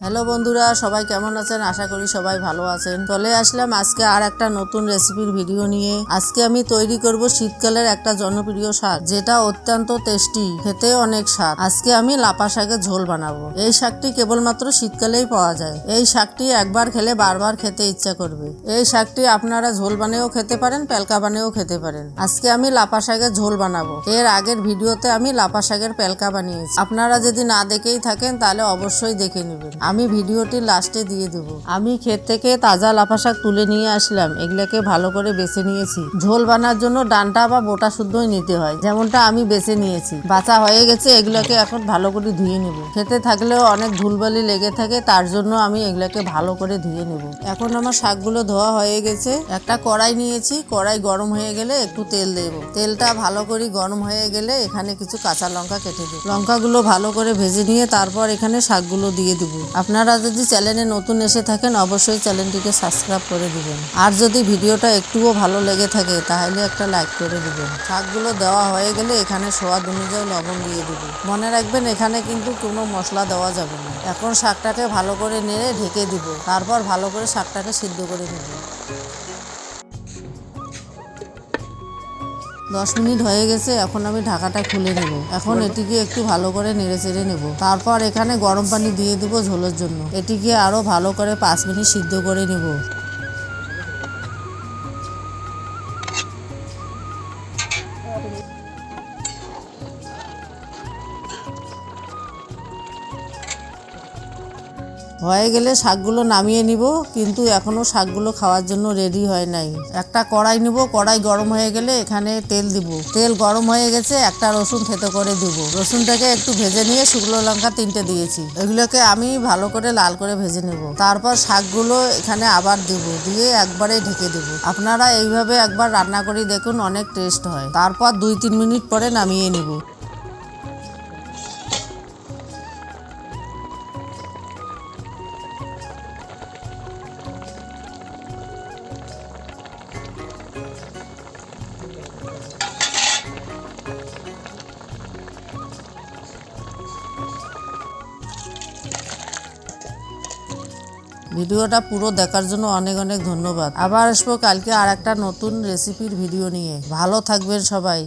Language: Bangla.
হ্যালো বন্ধুরা, সবাই কেমন আছেন? আশা করি সবাই ভালো আছেন। চলে আসলাম আজকে আর একটা নতুন রেসিপির ভিডিও নিয়ে। আজকে আমি তৈরি করব শীতকালের একটা জনপ্রিয় শাক, যেটা অত্যন্ত টেস্টি খেতে অনেক স্বাদ। আজকে আমি লাপা শাকের ঝোল বানাবো। এই শাকটি কেবলমাত্র শীতকালেই পাওয়া যায়। এই শাকটি একবার খেলে বারবার খেতে ইচ্ছা করবে। এই শাকটি আপনারা ঝোল বানিয়েও খেতে পারেন, পেলকা বানিয়েও খেতে পারেন। আজকে আমি লাপা শাকের ঝোল বানাবো। এর আগের ভিডিওতে আমি লাপা শাকের পেলকা বানিয়েছি। আপনারা যদি না দেখেই থাকেন, তাহলে অবশ্যই দেখে নেবেন। আমি ভিডিওটি লাস্টে দিয়ে দেবো। আমি ক্ষেত থেকে তাজা লাফা শাক তুলে নিয়ে আসলাম। এগুলোকে ভালো করে বেছে নিয়েছি। ঝোল বানার জন্য ডানটা বা বোটা শুদ্ধই নিতে হয়। যেমনটা আমি বেছে নিয়েছি। বাছা হয়ে গেছে, এগুলোকে এখন ভালো করে ধুয়ে নেব। খেতে থাকলেও অনেক ধুলবালি লেগে থাকে, তার জন্য আমি এগুলোকে ভালো করে ধুয়ে নেব। এখন আমার শাকগুলো ধোয়া হয়ে গেছে। একটা কড়াই নিয়েছি। কড়াই গরম হয়ে গেলে একটু তেল দেব। তেলটা ভালো করে গরম হয়ে গেলে এখানে কিছু কাঁচা লঙ্কা কেটে দেব। লঙ্কাগুলো ভালো করে ভেজে নিয়ে তারপর এখানে শাকগুলো দিয়ে দেব। আপনারা যদি চ্যানেলে নতুন এসে থাকেন, অবশ্যই চ্যানেলটিকে সাবস্ক্রাইব করে দিবেন। আর যদি ভিডিওটা একটুও ভালো লেগে থাকে, তাহলে একটা লাইক করে দিবেন। শাকগুলো দেওয়া হয়ে গেলে এখানে সোয়াদ অনুযায়ী লবণ দিয়ে দিব। মনে রাখবেন, এখানে কিন্তু কোনো মশলা দেওয়া যাবে না। এখন শাকটাকে ভালো করে নেড়ে ঢেকে দিব। তারপর ভালো করে শাকটাকে সিদ্ধ করে নেব। দশ মিনিট হয়ে গেছে এখন আমি ঢাকাটা খুলে নেব। এখন এটিকে একটু ভালো করে নেড়ে চেড়ে নেব। তারপর এখানে গরম পানি দিয়ে দেবো ঝোলের জন্য। এটিকে আরও ভালো করে পাঁচ মিনিট সিদ্ধ করে নেব। হয়ে গেলে শাকগুলো নামিয়ে নিব, কিন্তু এখনও শাকগুলো খাওয়ার জন্য রেডি হয় নাই। একটা কড়াই নিব, কড়াই গরম হয়ে গেলে এখানে তেল দিব। তেল গরম হয়ে গেছে, একটা রসুন থেতো করে দিব। রসুনটাকে একটু ভেজে নিয়ে শুকনো লঙ্কা তিনটে দিয়েছি। এগুলোকে আমি ভালো করে লাল করে ভেজে নেব। তারপর শাকগুলো এখানে আবার দিব, দিয়ে একবারে ঢেকে দেব। আপনারা এইভাবে একবার রান্না করে দেখুন, অনেক টেস্ট হয়। তারপর দুই তিন মিনিট পরে নামিয়ে নিব। ভিডিওটা পুরো দেখার জন্য অনেক অনেক ধন্যবাদ। আবার আসব কালকে আর একটা নতুন রেসিপির ভিডিও নিয়ে। ভালো থাকবেন সবাই।